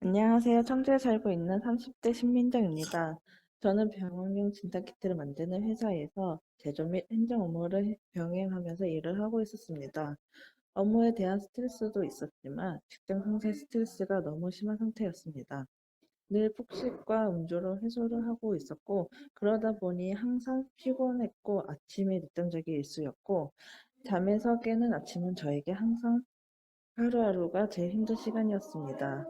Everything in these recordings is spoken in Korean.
안녕하세요. 청주에 살고 있는 30대 신민정입니다. 저는 병원용 진단키트를 만드는 회사에서 제조 및 행정 업무를 해- 병행하면서 일을 하고 있었습니다. 업무에 대한 스트레스도 있었지만 직장 상사의 스트레스가 너무 심한 상태였습니다. 늘 폭식과 음주로 해소를 하고 있었고 그러다 보니 항상 피곤했고 아침에 늦던 적이 일수였고 잠에서 깨는 아침은 저에게 항상 하루하루가 제일 힘든 시간이었습니다.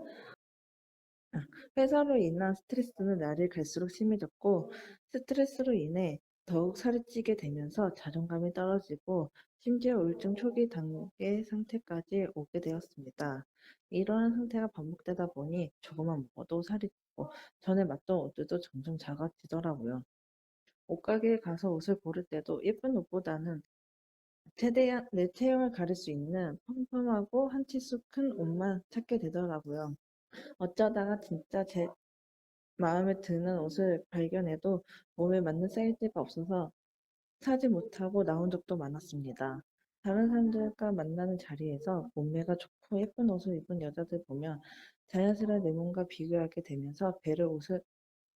회사로 인한 스트레스는 날이 갈수록 심해졌고, 스트레스로 인해 더욱 살이 찌게 되면서 자존감이 떨어지고, 심지어 우울증 초기 단계 상태까지 오게 되었습니다. 이러한 상태가 반복되다 보니 조금만 먹어도 살이 찌고, 전에 맞던 옷들도 점점 작아지더라고요. 옷가게에 가서 옷을 고를 때도 예쁜 옷보다는 최대한 내 체형을 가릴 수 있는 펑펑하고 한 치수 큰 옷만 찾게 되더라고요. 어쩌다가 진짜 제 마음에 드는 옷을 발견해도 몸에 맞는 사이즈가 없어서 사지 못하고 나온 적도 많았습니다. 다른 사람들과 만나는 자리에서 몸매가 좋고 예쁜 옷을 입은 여자들 보면 자연스레 내 몸과 비교하게 되면서 배를 옷을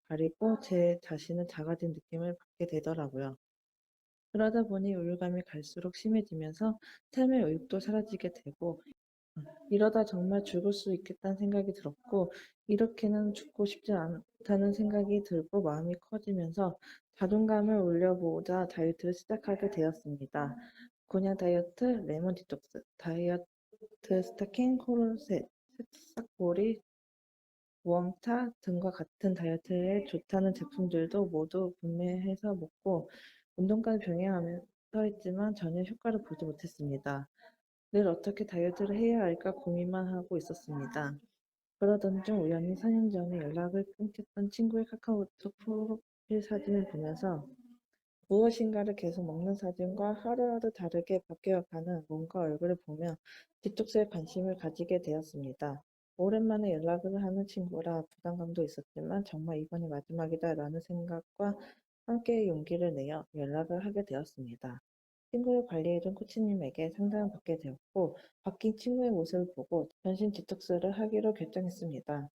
가리고 제 자신은 작아진 느낌을 받게 되더라고요. 그러다 보니 우울감이 갈수록 심해지면서 삶의 의욕도 사라지게 되고 이러다 정말 죽을 수 있겠다는 생각이 들었고, 이렇게는 죽고 싶지 않다는 생각이 들고 마음이 커지면서 자존감을 올려보자 다이어트를 시작하게 되었습니다. 곤약 다이어트, 레몬 디톡스, 다이어트 스타킹, 코르셋, 새싹보리, 무엉타 등과 같은 다이어트에 좋다는 제품들도 모두 구매해서 먹고 운동까지 병행하면서 했지만 전혀 효과를 보지 못했습니다. 늘 어떻게 다이어트를 해야 할까 고민만 하고 있었습니다. 그러던 중 우연히 4년 전에 연락을 끊겼던 친구의 카카오톡 프로필 사진을 보면서 무엇인가를 계속 먹는 사진과 하루하루 다르게 바뀌어가는 몸과 얼굴을 보며 디톡스에 관심을 가지게 되었습니다. 오랜만에 연락을 하는 친구라 부담감도 있었지만 정말 이번이 마지막이다라는 생각과 함께 용기를 내어 연락을 하게 되었습니다. 친구를 관리해준 코치님에게 상담을 받게 되었고 바뀐 친구의 모습을 보고 전신 디톡스를 하기로 결정했습니다.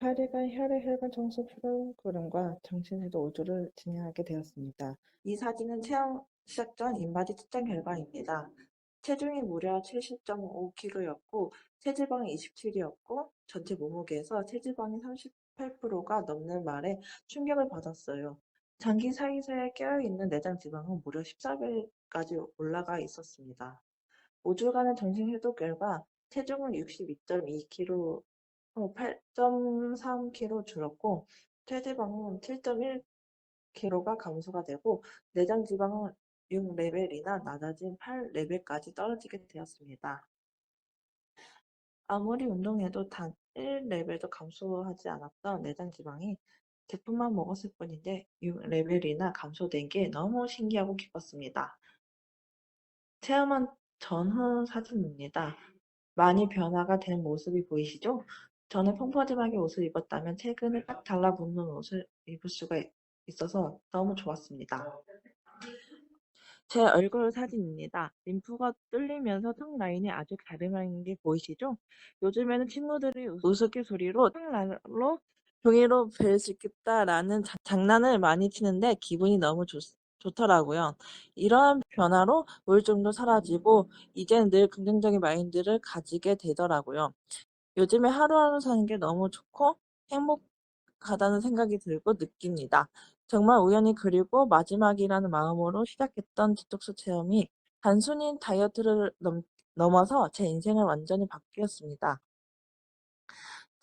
8일간 혈액 혈관 청소 프로그램과 정신해도 5주를 진행하게 되었습니다. 이 사진은 체험 시작 전 인바디 측정 결과입니다. 체중이 무려 70.5kg였고 체지방이 27이었고 전체 몸무게에서 체지방이 38%가 넘는 말에 충격을 받았어요. 장기 사이사이에 껴있는 내장 지방은 무려 14배까지 올라가 있었습니다. 5주간의 정신 해독 결과 체중은 62.2kg, 8.3kg 줄었고 체지방은 7.1kg가 감소가 되고 내장 지방은 6레벨이나 낮아진 8레벨까지 떨어지게 되었습니다. 아무리 운동해도 단 1레벨도 감소하지 않았던 내장 지방이 제품만 먹었을 뿐인데 6 레벨이나 감소된 게 너무 신기하고 기뻤습니다. 체험한 전후 사진입니다. 많이 변화가 된 모습이 보이시죠? 저는 펑퍼짐하게 옷을 입었다면 최근에 딱 달라붙는 옷을 입을 수가 있어서 너무 좋았습니다. 제 얼굴 사진입니다. 림프가 뚫리면서 턱 라인이 아주 갸름한 게 보이시죠? 요즘에는 친구들이 우스갯소리로 턱 날로 종이로 벨수 있겠다라는 자- 장난을 많이 치는데 기분이 너무 좋, 좋더라고요. 이러한 변화로 우울증도 사라지고 이제는 늘 긍정적인 마인드를 가지게 되더라고요. 요즘에 하루하루 사는 게 너무 좋고 행복하다는 생각이 들고 느낍니다. 정말 우연히 그리고 마지막이라는 마음으로 시작했던 디톡스 체험이 단순히 다이어트를 넘, 넘어서 제 인생을 완전히 바뀌었습니다.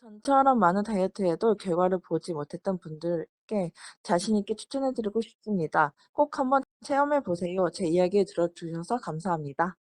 전처럼 많은 다이어트에도 결과를 보지 못했던 분들께 자신 있게 추천해드리고 싶습니다. 꼭 한번 체험해 보세요. 제 이야기 들어주셔서 감사합니다.